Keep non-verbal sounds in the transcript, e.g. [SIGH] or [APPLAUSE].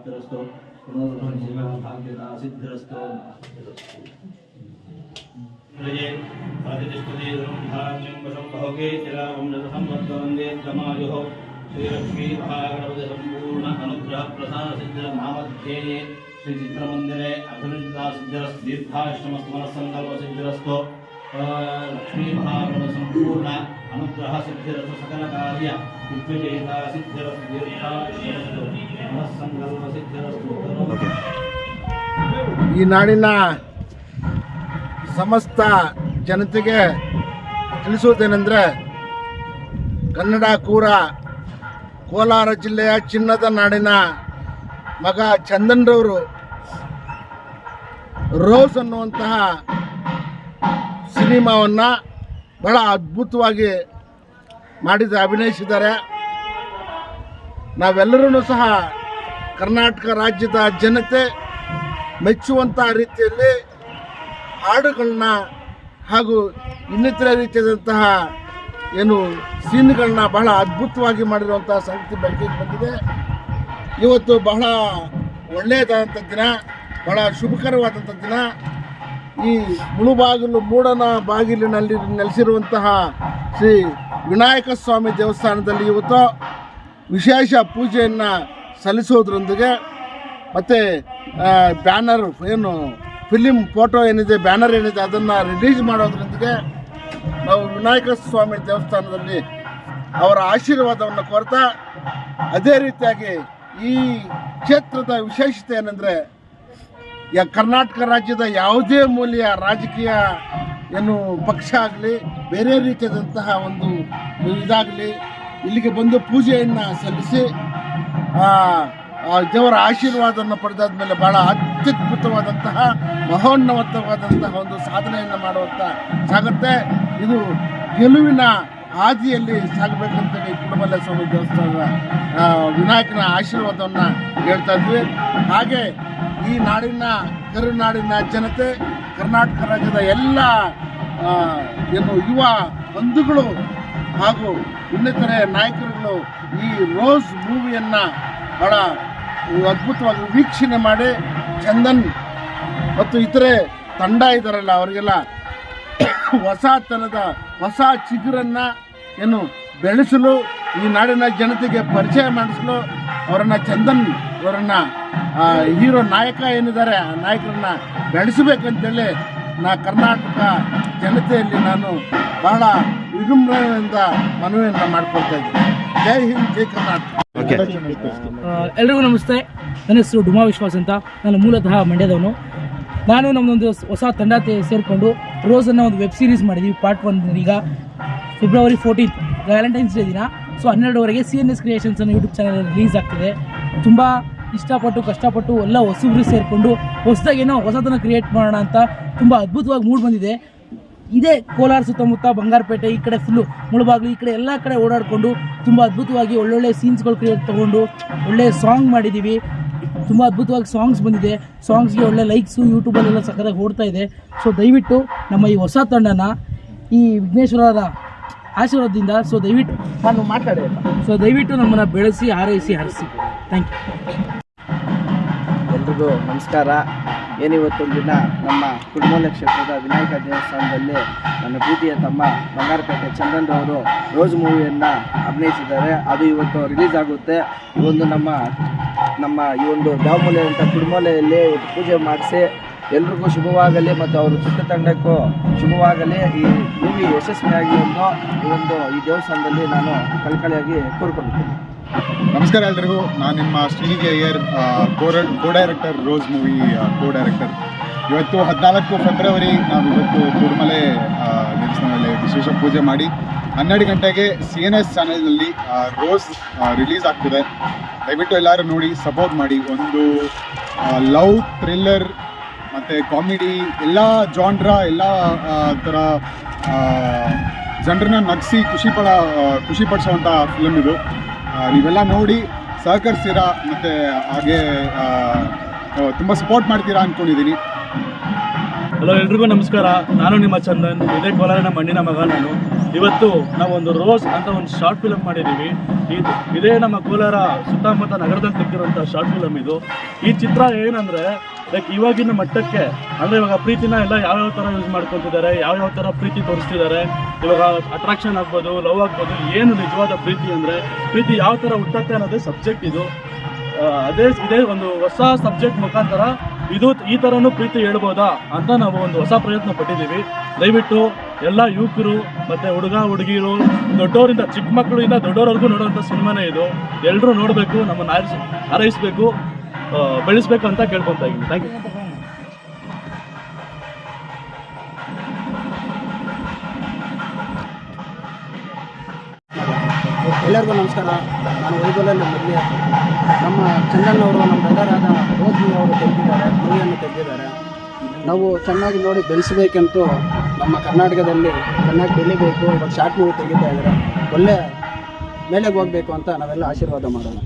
प्राप्तिरस्तु। पुनर्भाग्यता सिद्धिरस्तु। प्रतिष्ठते श्रीलक्ष्मीभागणपतिसम्पूर्ण अनुग्रहप्रसादसिद्धिरनामध्येये श्रीचित्रमन्दिरे अभिनन्दिता सिद्धिरस् दीर्घाश्रमस्मरसङ्कल्पसिद्धिरस्तु ಲಕ್ಷ್ಮೀಮಹಾಗಣ ಸಂಪೂರ್ಣ ಅನುಗ್ರಹ ಸಿದ್ಧಿರಸ ಸಕಲ ಕಾರ್ಯ ದಿಗ್ವಿಜೇತ ಸಿದ್ಧಿರಸ್ತು ಮನಸ್ಸಂಕಲ್ಪ ಸಿದ್ಧಿರಸ್ತು ಈ ನಾಡಿನ ಸಮಸ್ತ ಜನತೆಗೆ ತಿಳಿಸುವುದೇನೆಂದರೆ ಕನ್ನಡ ಕೂರ ಕೋಲಾರ ಜಿಲ್ಲೆಯ ಚಿನ್ನದ ನಾಡಿನ ಮಗ ಚಂದನ್ರವರು ರೋಸ್ ಅನ್ನುವಂತಹ ಸಿನಿಮಾವನ್ನು ಬಹಳ ಅದ್ಭುತವಾಗಿ ಮಾಡಿದ ಅಭಿನಯಿಸಿದ್ದಾರೆ ನಾವೆಲ್ಲರೂ ಸಹ ಕರ್ನಾಟಕ ರಾಜ್ಯದ ಜನತೆ ಮೆಚ್ಚುವಂಥ ರೀತಿಯಲ್ಲಿ ಹಾಡುಗಳನ್ನ ಹಾಗೂ ಇನ್ನಿತರ ರೀತಿಯಾದಂತಹ ಏನು ಸೀನ್ಗಳನ್ನ ಬಹಳ ಅದ್ಭುತವಾಗಿ ಮಾಡಿರುವಂತಹ ಸಂಗತಿ ಬೆಳಕಿಗೆ ಬಂದಿದೆ. ಇವತ್ತು ಬಹಳ ಒಳ್ಳೆಯದಾದಂಥ ದಿನ, ಬಹಳ ಶುಭಕರವಾದಂಥ ದಿನ. ಈ ಮುಳುಬಾಗಿಲು ಮೂಡನ ಬಾಗಿಲಿನಲ್ಲಿ ನೆಲೆಸಿರುವಂತಹ ಶ್ರೀ ವಿನಾಯಕ ಸ್ವಾಮಿ ದೇವಸ್ಥಾನದಲ್ಲಿ ಇವತ್ತು ವಿಶೇಷ ಪೂಜೆಯನ್ನು ಸಲ್ಲಿಸೋದ್ರೊಂದಿಗೆ ಮತ್ತು ಬ್ಯಾನರ್ ಏನು ಫಿಲಿಮ್ ಫೋಟೋ ಏನಿದೆ, ಬ್ಯಾನರ್ ಏನಿದೆ ಅದನ್ನು ರಿಲೀಸ್ ಮಾಡೋದ್ರೊಂದಿಗೆ ನಾವು ವಿನಾಯಕ ಸ್ವಾಮಿ ದೇವಸ್ಥಾನದಲ್ಲಿ ಅವರ ಆಶೀರ್ವಾದವನ್ನು ಕೋರ್ತಾ, ಅದೇ ರೀತಿಯಾಗಿ ಈ ಕ್ಷೇತ್ರದ ವಿಶೇಷತೆ ಏನಂದರೆ ಯಾ ಕರ್ನಾಟಕ ರಾಜ್ಯದ ಯಾವುದೇ ಮೂಲೆಯ ರಾಜಕೀಯ ಏನು ಪಕ್ಷ ಆಗಲಿ, ಬೇರೆ ರೀತಿಯಾದಂತಹ ಒಂದು ಇದಾಗಲಿ, ಇಲ್ಲಿಗೆ ಬಂದು ಪೂಜೆಯನ್ನು ಸಲ್ಲಿಸಿ ದೇವರ ಆಶೀರ್ವಾದವನ್ನು ಪಡೆದಾದ ಮೇಲೆ ಬಹಳ ಅತ್ಯದ್ಭುತವಾದಂತಹ, ಮಹೋನ್ನತವಾದಂತಹ ಒಂದು ಸಾಧನೆಯನ್ನು ಮಾಡುವಂಥ ಸಾಗುತ್ತೆ. ಇದು ಗೆಲುವಿನ ಹಾದಿಯಲ್ಲಿ ಸಾಗಬೇಕಂತೇಳಿ ಕುಟುಂಬಲ್ಲ ಸ್ವಾಮಿ ದೇವಸ್ಥಾನದ ವಿನಾಯಕನ ಆಶೀರ್ವಾದವನ್ನು ಹೇಳ್ತಾ ಇದ್ವಿ. ಹಾಗೆ ಈ ನಾಡಿನ, ಕರುನಾಡಿನ ಜನತೆ, ಕರ್ನಾಟಕ ರಾಜ್ಯದ ಎಲ್ಲ ಏನು ಯುವ ಬಂಧುಗಳು ಹಾಗೂ ಇನ್ನಿತರೆ ನಾಯಕರುಗಳು ಈ ರೋಸ್ ಮೂವಿಯನ್ನು ಬಹಳ ಅದ್ಭುತವಾಗಿ ವೀಕ್ಷಣೆ ಮಾಡಿ ಚಂದನ್ ಮತ್ತು ಇತರೆ ತಂಡ ಇದ್ದಾರಲ್ಲ ಅವರಿಗೆಲ್ಲ [COUGHS] ಹೊಸತನದ ಹೊಸ ಚಿಗುರನ್ನು ಏನು ಬೆಳೆಸಲು ಈ ನಾಡಿನ ಜನತೆಗೆ ಪರಿಚಯ ಮಾಡಿಸಲು ಅವರನ್ನು ಚಂದನ್ ಅವರನ್ನು ಹೀರೋ ನಾಯಕ ಏನಿದ್ದಾರೆ ಆ ನಾಯಕರನ್ನ ಬೆಳೆಸಬೇಕಂತೇಳಿ ನಾ ಕರ್ನಾಟಕ ಜನತೆಯಲ್ಲಿ ನಾನು ಬಹಳ ವಿಜೃಂಭಣೆಯಿಂದ ಮನವಿಯನ್ನು ಮಾಡ್ಕೊಳ್ತಾ ಇದ್ದೀನಿ. ಜೈ ಹಿಂದ್ ಜೈ ಕರ್ನಾಟಕ. ಎಲ್ರಿಗೂ ನಮಸ್ತೆ. ನನ್ನ ಹೆಸರು ಡುಮಾ ವಿಶ್ವಾಸ್ ಅಂತ. ನಾನು ಮೂಲತಃ ಮಂಡ್ಯದವನು. ನಾನು ನಮ್ಮದೊಂದು ಹೊಸ ತಂಡ ಸೇರಿಕೊಂಡು ರೋಸ್ ಅನ್ನೋ ಒಂದು ವೆಬ್ ಸೀರೀಸ್ ಮಾಡಿದ್ದೀವಿ ಪಾರ್ಟ್ ಒನ್ ಈಗ ಫೆಬ್ರವರಿ ಫೋರ್ಟೀನ್ ವ್ಯಾಲೆಂಟೈನ್ಸ್ ಡೇ ದಿನ. ಸೊ ಹನ್ನೆರಡುವರೆಗೆ ಸಿ ಎನ್ ಎಸ್ ಕ್ರಿಯೇಷನ್ಸ್ ಅನ್ನೋ ಯೂಟ್ಯೂಬ್ ಚಾನಲ್ ರಿಲೀಸ್ ಆಗ್ತಿದೆ. ತುಂಬ ಇಷ್ಟಪಟ್ಟು, ಕಷ್ಟಪಟ್ಟು ಎಲ್ಲ ಹೊಸಬ್ರು ಸೇರಿಕೊಂಡು ಹೊಸದಾಗಿ ಏನೋ ಹೊಸದನ್ನು ಕ್ರಿಯೇಟ್ ಮಾಡೋಣ ಅಂತ ತುಂಬ ಅದ್ಭುತವಾಗಿ ಮೂಡ್ ಬಂದಿದೆ. ಇದೇ ಕೋಲಾರ ಸುತ್ತಮುತ್ತ ಬಂಗಾರಪೇಟೆ, ಈ ಕಡೆ ಫುಲ್ಲು ಮುಳುಬಾಗ್ಲು, ಈ ಕಡೆ ಎಲ್ಲ ಕಡೆ ಓಡಾಡಿಕೊಂಡು ತುಂಬ ಅದ್ಭುತವಾಗಿ ಒಳ್ಳೊಳ್ಳೆ ಸೀನ್ಸ್ಗಳು ಕ್ರಿಯೇಟ್ ತೊಗೊಂಡು ಒಳ್ಳೆಯ ಸಾಂಗ್ ಮಾಡಿದ್ದೀವಿ ತುಂಬ ಅದ್ಭುತವಾಗಿ ಸಾಂಗ್ಸ್ ಬಂದಿದೆ. ಸಾಂಗ್ಸ್ಗೆ ಒಳ್ಳೆ ಲೈಕ್ಸು ಯೂಟ್ಯೂಬಲ್ಲೆಲ್ಲ ಸಕ್ಕತ್ತಾಗಿ ಓಡ್ತಾ ಇದೆ. ಸೊ ದಯವಿಟ್ಟು ನಮ್ಮ ಈ ಹೊಸ ತಂಡನ, ಈ ವಿಘ್ನೇಶ್ವರರ ಆಶೀರ್ವಾದದಿಂದ ಸೊ ದಯವಿಟ್ಟು ನಾನು ಮಾತಾಡಿ ಸೊ ದಯವಿಟ್ಟು ನಮ್ಮನ್ನು ಬೆಳೆಸಿ, ಹಾರೈಸಿ, ಹರಿಸಿ. ಥ್ಯಾಂಕ್ ಯು ಎಲ್ರಿಗೂ ನಮಸ್ಕಾರ. ಏನಿವತ್ತೊಂದು ದಿನ ನಮ್ಮ ಕುಡುಮೂಲ ಕ್ಷೇತ್ರದ ವಿನಾಯಕ ದೇವಸ್ಥಾನದಲ್ಲಿ ನನ್ನ ಪ್ರೀತಿಯ ತಮ್ಮ ಬಂಗಾರಪೇಟೆ ಚಂದನ್ ಅವರು ರೋಜ್ ಮೂವಿಯನ್ನು ಅಭಿನಯಿಸಿದ್ದಾರೆ. ಅದು ಇವತ್ತು ರಿಲೀಸ್ ಆಗುತ್ತೆ. ಈ ಒಂದು ನಮ್ಮ ನಮ್ಮ ಈ ಒಂದು ದಾವಮೂಲೆ ಅಂತ ಕುಡುಮೂಲೆಯಲ್ಲಿ ಪೂಜೆ ಮಾಡಿಸಿ ಎಲ್ರಿಗೂ ಶುಭವಾಗಲಿ ಮತ್ತು ಅವರ ಚಿತ್ರತಂಡಕ್ಕೂ ಶುಭವಾಗಲಿ. ಈ ಮೂವಿ ಯಶಸ್ವಿಯಾಗಿ ಒಂದು, ಈ ಒಂದು ಈ ದೇವಸ್ಥಾನದಲ್ಲಿ ನಾನು ಕಳ್ಕಳಿಯಾಗಿ ಕೋರ್ಕೊಂಡಿದ್ದೀನಿ. ನಮಸ್ಕಾರ ಎಲ್ರಿಗೂ. ನಾನು ನಿಮ್ಮ Srinidhi Iyer co director Rose movie co director ಇವತ್ತು ಹದಿನಾಲ್ಕು ಫೆಬ್ರವರಿ, ನಾವು ಇವತ್ತು ಕುರುಮಲೆ ದೇವಸ್ಥಾನದಲ್ಲಿ ವಿಶೇಷ ಪೂಜೆ ಮಾಡಿ. ಹನ್ನೆರಡು ಗಂಟೆಗೆ ಸಿ ಎನ್ ಎಸ್ ಚಾನೆಲ್ನಲ್ಲಿ ರೋಸ್ ರಿಲೀಸ್ ಆಗ್ತಿದೆ. ದಯವಿಟ್ಟು ಎಲ್ಲರೂ ನೋಡಿ, ಸಪೋರ್ಟ್ ಮಾಡಿ. ಒಂದು ಲವ್, ಥ್ರಿಲ್ಲರ್, ಮತ್ತು ಕಾಮಿಡಿ, ಎಲ್ಲ ಜಾನ್ರ, ಎಲ್ಲ ಥರ ಜನರನ್ನ ನಗಿಸಿ, ಖುಷಿ ಪಡ ಖುಷಿ ಫಿಲಮ್ ಇದು. ನೀವೆಲ್ಲ ನೋಡಿ ಸಹಕರಿಸ್ತೀರಾ ಮತ್ತು ಹಾಗೆ ತುಂಬ ಸಪೋರ್ಟ್ ಮಾಡ್ತೀರಾ ಅಂದ್ಕೊಂಡಿದ್ದೀನಿ ಹಲೋ, ಎಲ್ರಿಗೂ ನಮಸ್ಕಾರ. ನಾನು ನಿಮ್ಮ ಚಂದನ್, ಇದೇ ಕೋಲಾರಿನ ಮಣ್ಣಿನ ಮಗ ನಾನು. ಇವತ್ತು ನಾವೊಂದು ರೋಸ್ ಅಂತ ಒಂದು ಶಾರ್ಟ್ ಫಿಲಮ್ ಮಾಡಿದ್ದೀವಿ. ಇದು, ಇದೇ ನಮ್ಮ ಕೋಲಾರ ಸುತ್ತಮುತ್ತ ನಗರದಲ್ಲಿ ತೆಗೆದಿರುವಂಥ ಶಾರ್ಟ್ ಫಿಲಮ್ ಇದು. ಈ ಚಿತ್ರ ಏನಂದರೆ ಲೈಕ್ ಇವಾಗಿನ ಮಟ್ಟಕ್ಕೆ, ಅಂದರೆ ಇವಾಗ ಪ್ರೀತಿನ ಎಲ್ಲ ಯಾವ್ಯಾವ ಥರ ಯೂಸ್ ಮಾಡ್ಕೊತಿದ್ದಾರೆ, ಯಾವ್ಯಾವ ಥರ ಪ್ರೀತಿ ತೋರಿಸ್ತಿದ್ದಾರೆ, ಇವಾಗ ಅಟ್ರಾಕ್ಷನ್ ಆಗ್ಬೋದು ಲವ್ ಆಗ್ಬೋದು, ಏನು ನಿಜವಾದ ಪ್ರೀತಿ ಅಂದರೆ, ಪ್ರೀತಿ ಯಾವ ಥರ ಹುಟ್ಟತ್ತೆ ಅನ್ನೋದೇ ಸಬ್ಜೆಕ್ಟ್ ಇದು. ಅದೇ, ಇದೇ ಒಂದು ಹೊಸ ಸಬ್ಜೆಕ್ಟ್ ಮುಖಾಂತರ ಇದು, ಈ ಥರನೂ ಪ್ರೀತಿ ಹೇಳ್ಬೋದಾ ಅಂತ ನಾವು ಒಂದು ಹೊಸ ಪ್ರಯತ್ನ ಪಟ್ಟಿದ್ದೀವಿ. ದಯವಿಟ್ಟು ಎಲ್ಲ ಯುವಕರು ಮತ್ತು ಹುಡುಗ, ಹುಡುಗಿರು, ದೊಡ್ಡವರಿಂದ, ಚಿಕ್ಕ ಮಕ್ಕಳಿಂದ ದೊಡ್ಡವರವರೆಗೂ ನೋಡುವಂಥ ಸಿನಿಮಾನೇ ಇದು. ಎಲ್ಲರೂ ನೋಡಬೇಕು, ನಮ್ಮನ್ನು ಆರಿಸಿ, ಹಾರೈಸಬೇಕು. ಬೆಳೆಸ್ಬೇಕು ಅಂತ ಕೇಳ್ಕೊತಾ ಇದ್ದೀನಿ ಥ್ಯಾಂಕ್ ಯು ಎಲ್ಲರಿಗೂ ನಮಸ್ಕಾರ. ನಾನು ವೈಬಲಲ್ಲಿ ಮದುವೆ. ನಮ್ಮ ಚಂದನ್ ಅವರು, ನಮ್ಮ ಬ್ರದರಾದ ರೋಜ್ನಿ ಅವರು ತೆಗೆದಿದ್ದಾರೆ ಮೂವಿಯನ್ನು ತೆಗೆದಿದ್ದಾರೆ. ನಾವು ಚೆನ್ನಾಗಿ ನೋಡಿ ಬೆಳೆಸಬೇಕಂತೂ ನಮ್ಮ ಕರ್ನಾಟಕದಲ್ಲಿ ಚೆನ್ನಾಗಿ ಬೆಳಿಬೇಕು, ಇವಾಗ ಶಾರ್ಟ್ ಮೂವಿ ತೆಗಿತಾ ಇದ್ದಾರೆ. ಒಳ್ಳೆ ಮೇಲೆಗೆ ಹೋಗಬೇಕು ಅಂತ ನಾವೆಲ್ಲ ಆಶೀರ್ವಾದ ಮಾಡೋಣ.